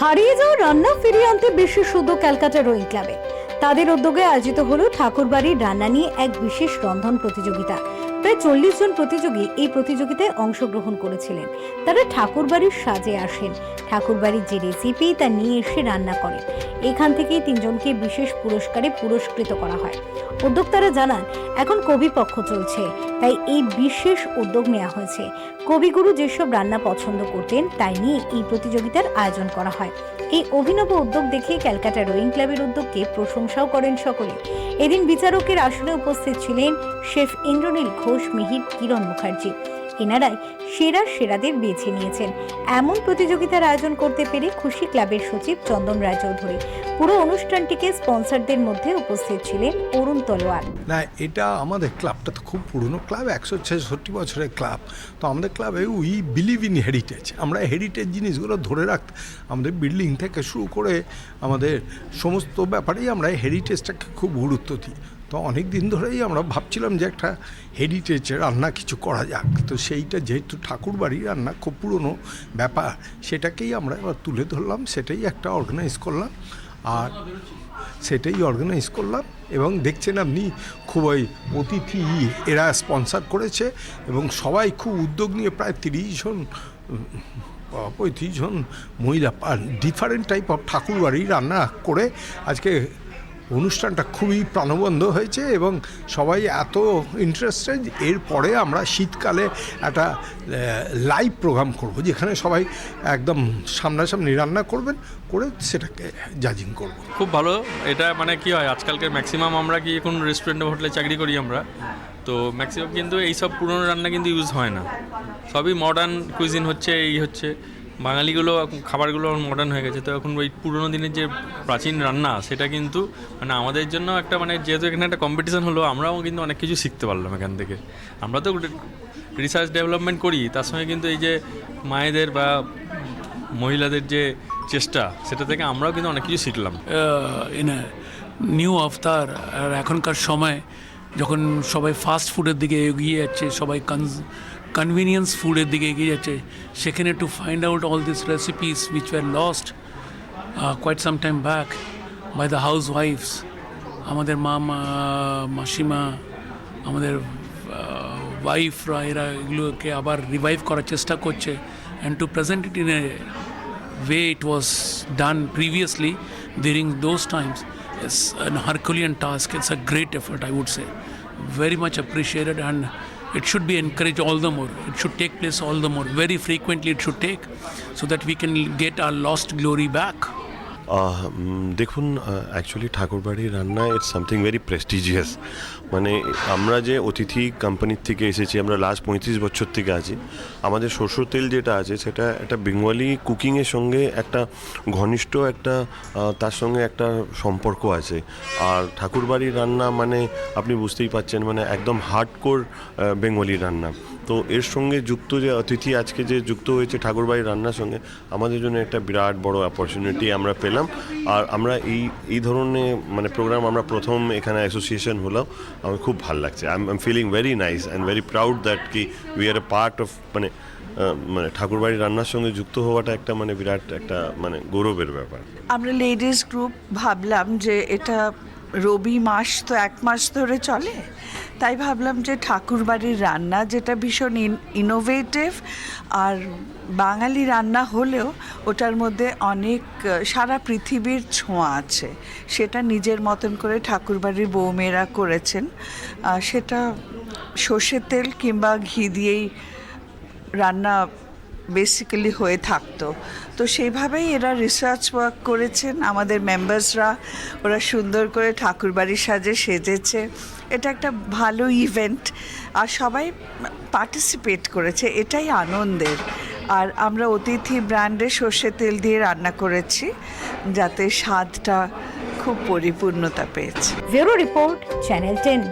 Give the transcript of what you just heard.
হারিয়ে যাওয়া রান্না ফিরিয়ে আনতে বেশি শুদ্ধ ক্যালকাটা রোয়িং ক্লাবে। তাদের উদ্যোগে আয়োজিত হলো ঠাকুরবাড়ির রান্না নিয়ে এক বিশেষ রন্ধন প্রতিযোগিতা। প্রায় চল্লিশ জন প্রতিযোগী এই প্রতিযোগিতায় অংশগ্রহণ করেছিলেন। তারা ঠাকুরবাড়ির সাজে আসেন। ঠাকুরবাড়ির যে রেসিপি তা নিয়ে এসে রান্না করেন। এখান থেকেই তিনজনকে বিশেষ পুরস্কারে পুরস্কৃত করা হয়। উদ্যোক্তারা জানান, এখন কবি পক্ষ চলছে, তাই এই বিশেষ উদ্যোগ নেওয়া হয়েছে। কবিগুরু যেসব রান্না পছন্দ করতেন, তাই নিয়ে এই প্রতিযোগিতার আয়োজন করা হয়। এই অভিনব উদ্যোগ দেখে ক্যালকাটা রোয়িং ক্লাবের উদ্যোগকে প্রশংসাও করেন সকলে। এদিন বিচারকের আসনে উপস্থিত ছিলেন শেফ ইন্দ্রনীল ঘোষ, মিহির, কিরণ মুখার্জি। এনারাই সেরা সেরাদের বেছে নিয়েছেন। এমন প্রতিযোগিতার আয়োজন করতে পেরে খুশি ক্লাবের সচিব চন্দন রায়চৌধুরী। পুরো অনুষ্ঠানটিকে স্পন্সরদের মধ্যে উপস্থিত ছিলেন অরুণ তলোয়ার। না, এটা আমাদের ক্লাবটা তো খুব পুরনো ক্লাব, একশো ছেষট্টি বছরের ক্লাব। তো আমাদের ক্লাবে উই বিলিভ ইন হেরিটেজ। আমরা হেরিটেজ জিনিসগুলো ধরে রাখতে, আমাদের বিল্ডিং থেকে শুরু করে আমাদের সমস্ত ব্যাপারেই আমরা হেরিটেজটাকে খুব গুরুত্ব দিই। তো অনেক দিন ধরেই আমরা ভাবছিলাম যে একটা হেরিটেজ রান্না কিছু করা যাক। তো সেইটা যেহেতু ঠাকুর ঠাকুরবাড়ির রান্না, খুব পুরনো ব্যাপার, সেটাকেই আমরা এবার তুলে ধরলাম, সেটাই একটা অর্গানাইজ করলাম আর সেটাই অর্গানাইজ করলাম এবং দেখছেন আপনি খুবই অতিথি এরা স্পন্সার করেছে এবং সবাই খুব উদ্যোগ নিয়ে প্রায় তিরিশ জন পঁয়ত্রিশ জন মহিলা ডিফারেন্ট টাইপ অফ ঠাকুরবাড়ি রান্না করে আজকে অনুষ্ঠানটা খুবই প্রাণবন্ধ হয়েছে এবং সবাই এত ইন্টারেস্টেড এরপরে আমরা শীতকালে একটা লাইভ প্রোগ্রাম করব, যেখানে সবাই একদম সামনাসামনি রান্না করবেন, করে সেটাকে জাজিং করব। খুব ভালো। এটা মানে কি হয় আজকালকার ম্যাক্সিমাম আমরা কি এখন রেস্টুরেন্টে হোটেলে চাকরি করি আমরা? তো ম্যাক্সিমাম কিন্তু এইসব পুরনো রান্না কিন্তু ইউজ হয় না। সবই মডার্ন কুইজিন হচ্ছে, এই হচ্ছে। বাঙালিগুলো খাবারগুলো মডার্ন হয়ে গেছে। তো এখন ওই পুরোনো দিনের যে প্রাচীন রান্না, সেটা কিন্তু মানে আমাদের জন্য একটা মানে যেহেতু এখানে একটা কম্পিটিশন হলো, আমরাও কিন্তু অনেক কিছু শিখতে পারলাম এখান থেকে। আমরা তো রিসার্চ ডেভেলপমেন্ট করি, তার সঙ্গে কিন্তু এই যে মায়েদের বা মহিলাদের যে চেষ্টা, সেটা থেকে আমরাও কিন্তু অনেক কিছু শিখলাম। ইন নিউ আফতার আর এখনকার সময় যখন সবাই ফাস্ট ফুডের দিকে এগিয়ে যাচ্ছে, সবাই কনভিনিয়েন্স ফুডের দিকে এগিয়ে যাচ্ছে সেখানে to find out all this recipes which were lost quite some time back by the house wives আমাদের মা মাসিমা আমাদের ওয়াইফরা এরা এগুলোকে আবার রিভাইভ করার চেষ্টা করছে and to present it in a it was done previously during those times is an Herculean task. It's a great effort, I would say. Very much appreciated, and it should be encouraged all the more. It should take place all the more. Very frequently, it should take so that we can get our lost glory back. দেখুন actually ঠাকুরবাড়ির রান্না it's something very prestigious মানে আমরা যে অতিথি কোম্পানির থেকে এসেছি, আমরা লাস্ট পঁয়ত্রিশ বছর থেকে আছি, আমাদের সরষের তেল যেটা আছে, সেটা একটা বেঙ্গলি কুকিংয়ের সঙ্গে একটা ঘনিষ্ঠ একটা তার সঙ্গে একটা সম্পর্ক আছে। আর ঠাকুরবাড়ির রান্না মানে আপনি বুঝতেই পাচ্ছেন মানে একদম হার্ডকোর বেঙ্গলি রান্না। তো এর সঙ্গে যুক্ত যে অতিথি আজকে যে যুক্ত হয়েছে ঠাকুরবাড়ির রান্নার সঙ্গে, আমাদের জন্য একটা বিরাট বড় অপরচুনিটি আমরা পেলাম। আর আমরা এই এই ধরনের মানে প্রোগ্রাম আমরা প্রথম এখানে অ্যাসোসিয়েশন হলাম। আমার খুব ভালো লাগছে। I am feeling very nice and very proud that কি we are a part of মানে মানে ঠাকুরবাড়ির রান্নার সঙ্গে যুক্ত হওয়াটা একটা মানে বিরাট একটা মানে গৌরবের ব্যাপার। আমরা লেডিস গ্রুপ ভাবলাম যে এটা রবি মাস তো এক মাস ধরে চলে। তাই ভাবলাম যে ঠাকুরবাড়ির রান্না যেটা ভীষণ ইনোভেটিভ আর বাঙালি রান্না হলেও ওটার মধ্যে অনেক সারা পৃথিবীর ছোঁয়া আছে। সেটা নিজের মতন করে ঠাকুরবাড়ির বৌমেয়েরা করেছেন। সেটা সর্ষের তেল কিংবা ঘি দিয়েই রান্না বেসিক্যালি হয়ে থাকতো। তো সেইভাবেই এরা রিসার্চ ওয়ার্ক করেছেন, আমাদের মেম্বার্সরা ওরা সুন্দর করে ঠাকুরবাড়ির সাজে সেজেছে। এটা একটা ভালো ইভেন্ট আর সবাই পার্টিসিপেট করেছে, এটাই আনন্দের। আর আমরা অতিথি ব্র্যান্ডে সর্ষে তেল দিয়ে রান্না করেছি, যাতে স্বাদটা খুব পরিপূর্ণতা পেয়েছে। Report, channel ten.